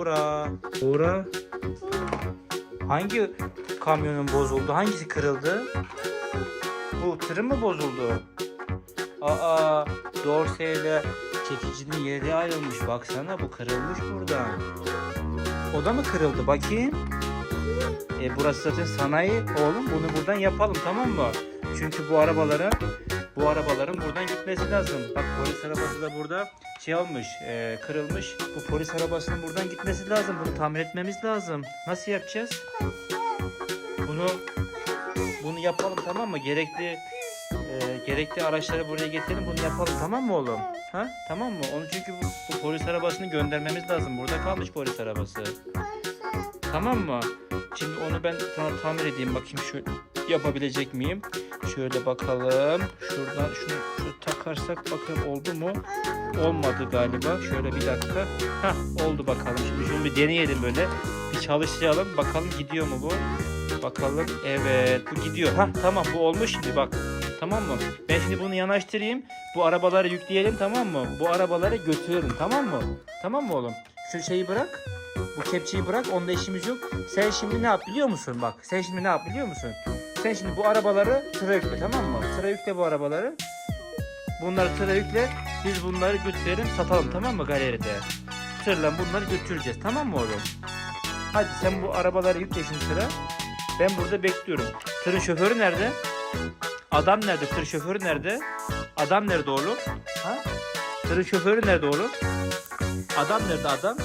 Buğra. Buğra. Hangi kamyonun bozuldu? Hangisi kırıldı? Bu tırın mı bozuldu? Aa, dorseyle çekicinin yeri ayrılmış. Baksana bu kırılmış buradan. O da mı kırıldı? Bakayım. E burası zaten sanayi oğlum. Bunu buradan yapalım tamam mı? Çünkü bu arabaların bu arabaların buradan gitmesi lazım. Bak polis arabası da burada şey olmuş, e, kırılmış. Bu polis arabasının buradan gitmesi lazım. Bunu tamir etmemiz lazım. Nasıl yapacağız? Bunu bunu yapalım tamam mı? Gerekli e, gerekli araçları buraya getirelim. Bunu yapalım tamam mı oğlum? Ha? Tamam mı? Onu çünkü bu, bu polis arabasını göndermemiz lazım. Burada kalmış polis arabası. Tamam mı? Şimdi onu ben tamir edeyim bakayım şu yapabilecek miyim? Şöyle bakalım. Şuradan şunu, şunu takarsak bakalım oldu mu? Olmadı galiba. Şöyle bir dakika. Hah oldu bakalım. Şimdi şunu bir deneyelim böyle. Bir çalıştıralım. Bakalım gidiyor mu bu? Bakalım. Evet bu gidiyor. Hah tamam bu olmuş şimdi bak. Tamam mı? Ben şimdi bunu yanaştırayım. Bu arabaları yükleyelim tamam mı? Bu arabaları götürelim tamam mı? Tamam mı oğlum? Şu şeyi bırak. Bu kepçeyi bırak. Onda işimiz yok. Sen şimdi ne yap biliyor musun? Bak sen şimdi ne yap biliyor musun? Sen şimdi bu arabaları tıra yükle tamam mı? Tıra yükle bu arabaları. Bunları tıra yükle. Biz bunları götürelim satalım tamam mı galeride? Tırla bunları götüreceğiz tamam mı oğlum? Hadi sen bu arabaları yükle şimdi tıra. Ben burada bekliyorum. Tırın şoförü nerede? Adam nerede? Tır şoförü nerede? Adam nerede oğlum? Ha? Tırın şoförü nerede oğlum? Adam nerede adam?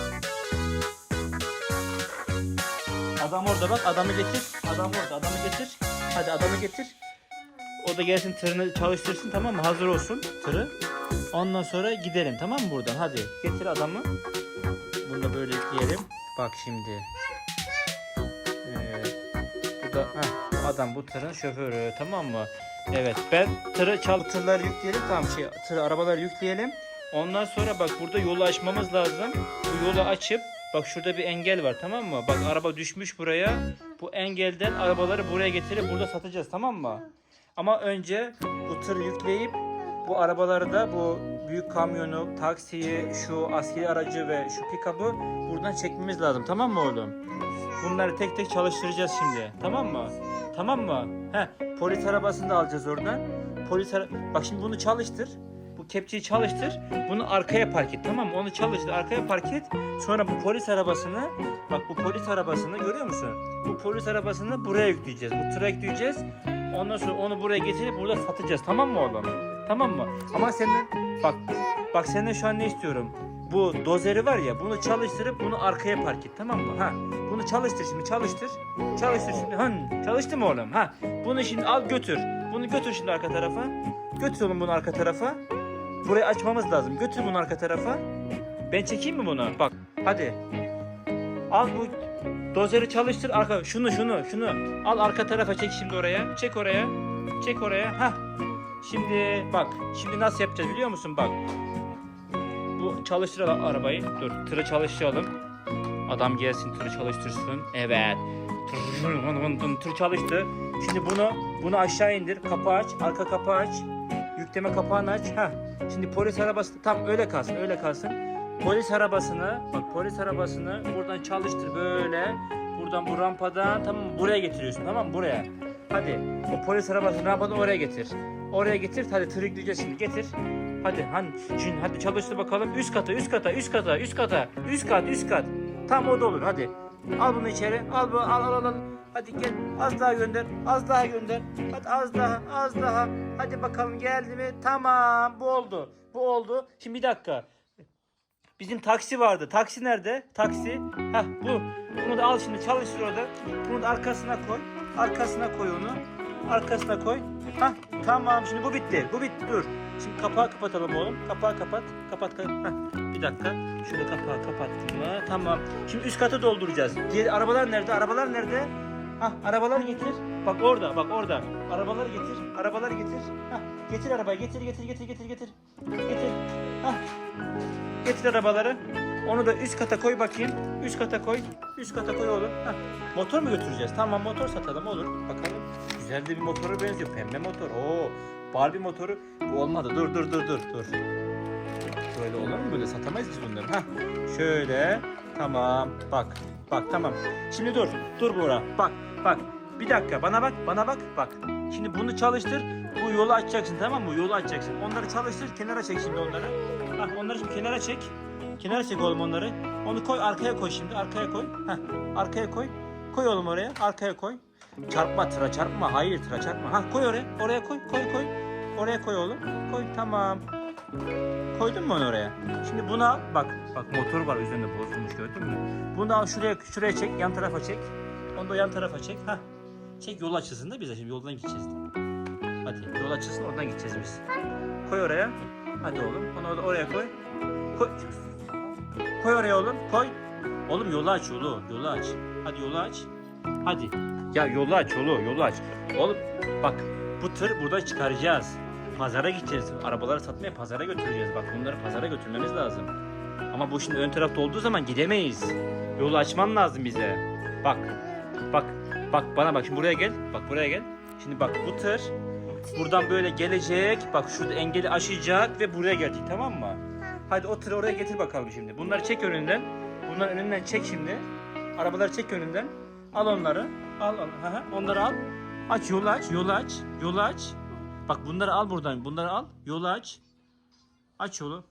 Adam orada bak adamı getir. Adam orada adamı getir. Hadi adamı getir. O da gelsin tırını çalıştırsın tamam mı? Hazır olsun tırı. Ondan sonra gidelim tamam mı buradan? Hadi getir adamı. Bunu da böyle yükleyelim. Bak şimdi. Ee, bu da heh, adam bu tırın şoförü tamam mı? Evet ben tırı çal tırları yükleyelim tamam şey tır arabaları yükleyelim. Ondan sonra bak burada yolu açmamız lazım. Bu yolu açıp bak şurada bir engel var tamam mı? Bak araba düşmüş buraya. Bu engelden arabaları buraya getirip burada satacağız tamam mı? Ama önce bu tırı yükleyip bu arabaları da bu büyük kamyonu, taksiyi, şu askeri aracı ve şu pick-up'ı buradan çekmemiz lazım tamam mı oğlum? Bunları tek tek çalıştıracağız şimdi. Tamam mı? Tamam mı? He, polis arabasını da alacağız oradan. Polis ara- Bak şimdi bunu çalıştır. Bu kepçeyi çalıştır. Bunu arkaya park et. Tamam mı? Onu çalıştır. Arkaya park et. Sonra bu polis arabasını bak bu polis arabasını görüyor musun? Bu polis arabasını buraya yükleyeceğiz. Bu tıra yükleyeceğiz. Ondan sonra onu buraya getirip burada satacağız. Tamam mı oğlum? Tamam mı? Ama senin bak bak senden şu an ne istiyorum? Bu dozeri var ya bunu çalıştırıp bunu arkaya park et tamam mı? Ha bunu çalıştır şimdi çalıştır. Çalıştır şimdi. Hın, çalıştı mı oğlum? Ha bunu şimdi al götür. Bunu götür şimdi arka tarafa. Götür oğlum bunu arka tarafa. Burayı açmamız lazım. Götür bunu arka tarafa. Ben çekeyim mi bunu? Bak hadi. Al bu dozeri çalıştır arka şunu şunu şunu al arka tarafa çek şimdi oraya. Çek oraya. Çek oraya. Ha. Şimdi bak. Şimdi nasıl yapacağız biliyor musun? Bak. Bu çalıştıralım arabayı. Dur. Tırı çalıştıralım. Adam gelsin tırı çalıştırsın. Evet. Tır, tır çalıştı. Şimdi bunu bunu aşağı indir. Kapağı aç. Arka kapağı aç. Yükleme kapağını aç. Ha. Şimdi polis arabası tam öyle kalsın. Öyle kalsın. Polis arabasını bak polis arabasını buradan çalıştır böyle. Buradan bu rampadan tamam? Buraya getiriyorsun tamam? Buraya. Hadi. O polis arabasını rampadan oraya getir. Oraya getir. Hadi tırı yükleyeceğiz şimdi. Getir. Hadi hani şimdi hadi çalıştır bakalım. Üst kata, üst kata, üst kata, üst kata, üst kat, üst kat. Tam o da olur hadi. Al bunu içeri. Al bu al al al. al. Hadi gel. Az daha gönder. Az daha gönder. Hadi az daha, az daha. Hadi bakalım geldi mi? Tamam. Bu oldu. Bu oldu. Şimdi bir dakika. Bizim taksi vardı. Taksi nerede? Taksi. Hah bu. Bunu da al şimdi çalıştır orada. Bunu da arkasına koy. Arkasına koy onu. Arkasına koy. Hah tamam şimdi bu bitti. Bu bitti dur. Şimdi kapağı kapatalım oğlum. Kapağı kapat. Kapat. kapat. Hah, bir dakika. Şöyle kapağı kapattık mı? Tamam. Şimdi üst katı dolduracağız. Diğer arabalar nerede? Arabalar nerede? Hah arabaları getir. Bak orada bak orada. Arabaları getir. Arabaları getir. Hah getir arabayı. Getir getir getir getir getir. Getir. Hah. Getir arabaları. Onu da üst kata koy bakayım. Üst kata koy. Üst kata koy oğlum. Hah. Motor mu götüreceğiz? Tamam motor satalım olur. Bakalım. Güzel de bir motora benziyor. Pembe motor. Oo. Barbie motoru. Bu olmadı. Dur dur dur dur dur. Böyle olur mu böyle? Satamayız biz bunları. Hah. Şöyle. Tamam. Bak. Bak tamam. Şimdi dur. Dur Buğra. Bak. Bak. Bir dakika. Bana bak. Bana bak. Bak. Şimdi bunu çalıştır. Bu yolu açacaksın tamam mı? Yolu açacaksın. Onları çalıştır. Kenara çek şimdi onları. Bak onları şimdi kenara çek. Kenara çek oğlum onları. Onu koy arkaya koy şimdi. Arkaya koy. Heh. Arkaya koy. Koy oğlum oraya. Arkaya koy. Çarpma tıra çarpma. Hayır tıra çarpma. Ha koy oraya. Oraya koy. Koy koy. Oraya koy oğlum. Koy. Tamam. Koydun mu onu oraya? Şimdi buna bak bak motor var üzerinde bozulmuş gördün mü? Bunu al şuraya şuraya çek yan tarafa çek. Onu da yan tarafa çek. Ha. Çek yol açılsın da biz de şimdi yoldan gideceğiz. Hadi yol açılsın oradan gideceğiz biz. Koy oraya. Hadi oğlum. Onu oraya koy. Koy. Koy oraya oğlum. Koy. Oğlum yolu aç yolu. Yolu aç. Hadi yolu aç. Hadi. Ya yolu aç yolu. Yolu aç. Oğlum bak bu tır burada çıkaracağız. Pazara gideceğiz. Arabaları satmaya pazara götüreceğiz. Bak bunları pazara götürmemiz lazım. Ama bu şimdi ön tarafta olduğu zaman gidemeyiz. Yolu açman lazım bize. Bak. Bak. Bak bana bak. Şimdi buraya gel. Bak buraya gel. Şimdi bak bu tır buradan böyle gelecek. Bak şurada engeli aşacak ve buraya gelecek tamam mı? Hadi o tırı oraya getir bakalım şimdi. Bunları çek önünden. Bunları önünden çek şimdi. Arabaları çek önünden. Al onları. Al al. Onları al. Aç yolu aç. Yolu aç. Yolu aç. Bak bunları al buradan. Bunları al. Yolu aç. Aç yolu.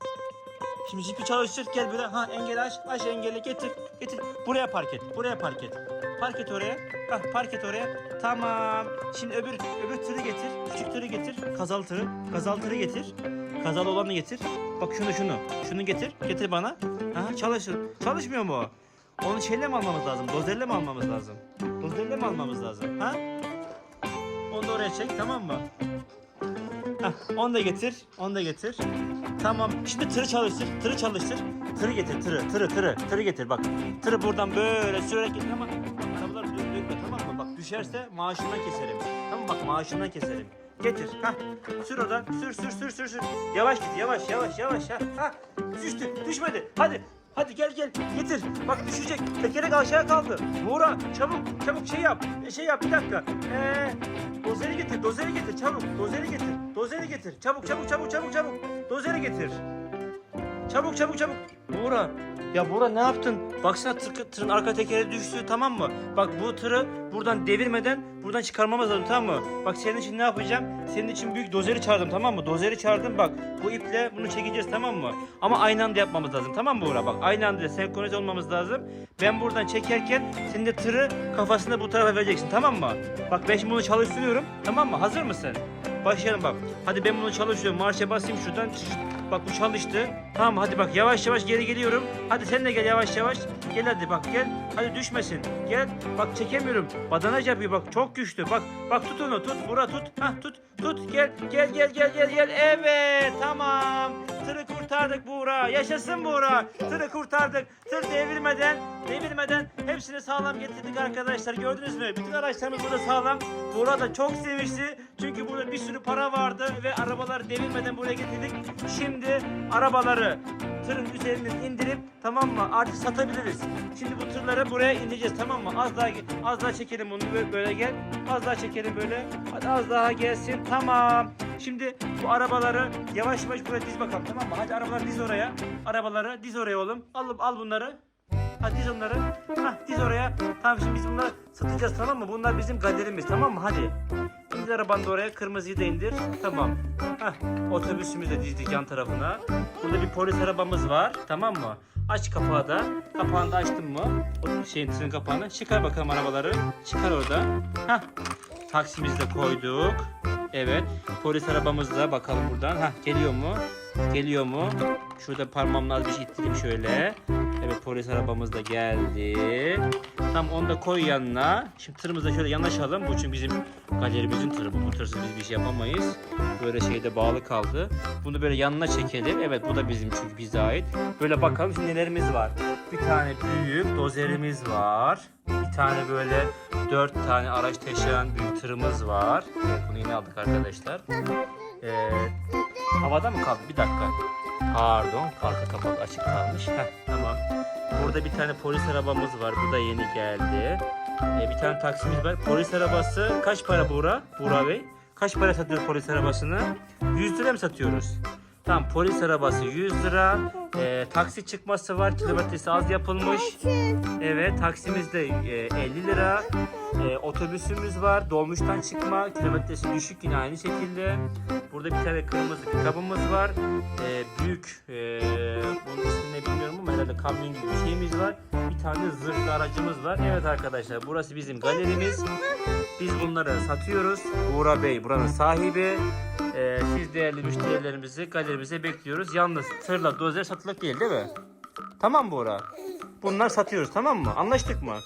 Şimdi jipi çalıştır. Gel böyle. Ha engeli aç. Aç engeli getir. Getir. Buraya park et. Buraya park et. Park et oraya. Bak park et oraya. Tamam. Şimdi öbür öbür tırı getir. Küçük tırı getir. Kazalı tırı. Kazalı tırı getir. Kazalı olanı getir. Bak şunu şunu. Şunu getir. Getir bana. Ha çalışır. Çalışmıyor mu o? Onu şeyle mi almamız lazım? Dozerle mi almamız lazım? Dozerle mi almamız lazım? Ha? Onu da oraya çek tamam mı? Hah, onu da getir. Onu da getir. Tamam. Şimdi tırı çalıştır. Tırı çalıştır. Tırı getir. Tırı. Tırı. Tırı. Tırı getir. Bak. Tırı buradan böyle sürerek getir ama arabalar dö- dökme tamam mı? Bak düşerse maaşından keserim. Tamam bak maaşından keserim. Getir. Ha. Sür oradan. Sür sür sür sür sür. Yavaş git. Yavaş yavaş yavaş. Ha. Ha. Düştü. Düşmedi. Hadi. Hadi gel gel getir. Bak düşecek. Tekerek aşağı kaldı. Buğra çabuk çabuk şey yap. E, Şey yap bir dakika. Ee, dozeri getir. Dozeri getir çabuk. Dozeri getir. Dozeri getir. Çabuk çabuk çabuk çabuk çabuk. Dozeri getir. Çabuk çabuk çabuk. Buğra. Ya Buğra ne yaptın? Baksana tır, tırın arka tekeri düştü tamam mı? Bak bu tırı buradan devirmeden buradan çıkarmamız lazım tamam mı? Bak senin için ne yapacağım? Senin için büyük dozeri çağırdım tamam mı? Dozeri çağırdım bak. Bu iple bunu çekeceğiz tamam mı? Ama aynı anda yapmamız lazım tamam mı Buğra? Bak aynı anda senkronize olmamız lazım. Ben buradan çekerken sen de tırı kafasında bu tarafa vereceksin tamam mı? Bak ben şimdi bunu çalıştırıyorum tamam mı? Hazır mısın? Başlayalım bak. Hadi ben bunu çalıştırıyorum. Marşa basayım şuradan. Bak bu çalıştı. Tamam hadi bak yavaş yavaş geri geliyorum. Hadi sen de gel yavaş yavaş. Gel hadi bak gel. Hadi düşmesin. Gel. Bak çekemiyorum. Badanaj yapıyor bak çok güçlü. Bak bak tut onu tut. Bura tut. Hah tut. Tut gel. Gel gel gel gel gel. Evet tamam. Tırı kurtardık Buğra. Yaşasın Buğra. Tırı kurtardık. Tır devirmeden devirmeden hepsini sağlam getirdik arkadaşlar. Gördünüz mü? Bütün araçlarımız burada sağlam. Buğra da çok sevmişti. Çünkü burada bir sürü para vardı ve arabaları devirmeden buraya getirdik. Şimdi arabaları tırın üzerinden indirip tamam mı artık satabiliriz. Şimdi bu tırları buraya indireceğiz tamam mı? Az daha az daha çekelim bunu böyle, böyle gel. Az daha çekelim böyle. Hadi az daha gelsin. Tamam. Şimdi bu arabaları yavaş yavaş buraya diz bakalım tamam mı? Hadi arabaları diz oraya. Arabaları diz oraya oğlum. Al al bunları. Hadi diz onları. Hah diz oraya. Tamam şimdi biz bunları satacağız tamam mı? Bunlar bizim galerimiz tamam mı? Hadi. İndir arabanı da oraya. Kırmızıyı da indir. Tamam. Hah otobüsümüzü de dizdik yan tarafına. Burada bir polis arabamız var. Tamam mı? Aç kapağı da. Kapağını da açtın mı? O şeyin tırın kapağını. Çıkar bakalım arabaları. Çıkar orada. Hah. Taksimizi de koyduk. Evet. Polis arabamız da bakalım buradan. Hah geliyor mu? Geliyor mu? Şurada parmağımla bir şey ittireyim şöyle. Evet polis arabamız da geldi. Tam onu da koy yanına. Şimdi tırımızda şöyle yanaşalım. Bu çünkü bizim galerimizin tırı bu. Bu tırsız biz bir şey yapamayız. Böyle şeyde bağlı kaldı. Bunu böyle yanına çekelim. Evet bu da bizim çünkü bize ait. Böyle bakalım şimdi nelerimiz var. Bir tane büyük dozerimiz var. Bir tane böyle dört tane araç taşıyan büyük tırımız var. Evet, bunu yine aldık arkadaşlar. Ee, havada mı kaldı? Bir dakika. Pardon, arka kapak açık kalmış. Heh, tamam. Burada bir tane polis arabamız var. Bu da yeni geldi. Ee, bir tane taksimiz var. Polis arabası kaç para Buğra? Buğra Bey. Kaç para satıyoruz polis arabasını? 100 lira mı satıyoruz? Tamam polis arabası 100 lira. Ee, taksi çıkması var. Kilometresi az yapılmış. Evet taksimiz de e, 50 lira. E, otobüsümüz var. Dolmuştan çıkma. Kilometresi düşük yine aynı şekilde. Burada bir tane kırmızı pikabımız var. E, büyük e, bunun ismini bilmiyorum ama herhalde kamyon gibi bir şeyimiz var. Bir tane zırhlı aracımız var. Evet arkadaşlar burası bizim galerimiz. Biz bunları satıyoruz. Buğra Bey buranın sahibi. E, siz değerli müşterilerimizi galerimize bekliyoruz. Yalnız tırla dozer satılık değil değil mi? Tamam Buğra. Bunlar satıyoruz tamam mı? Anlaştık mı?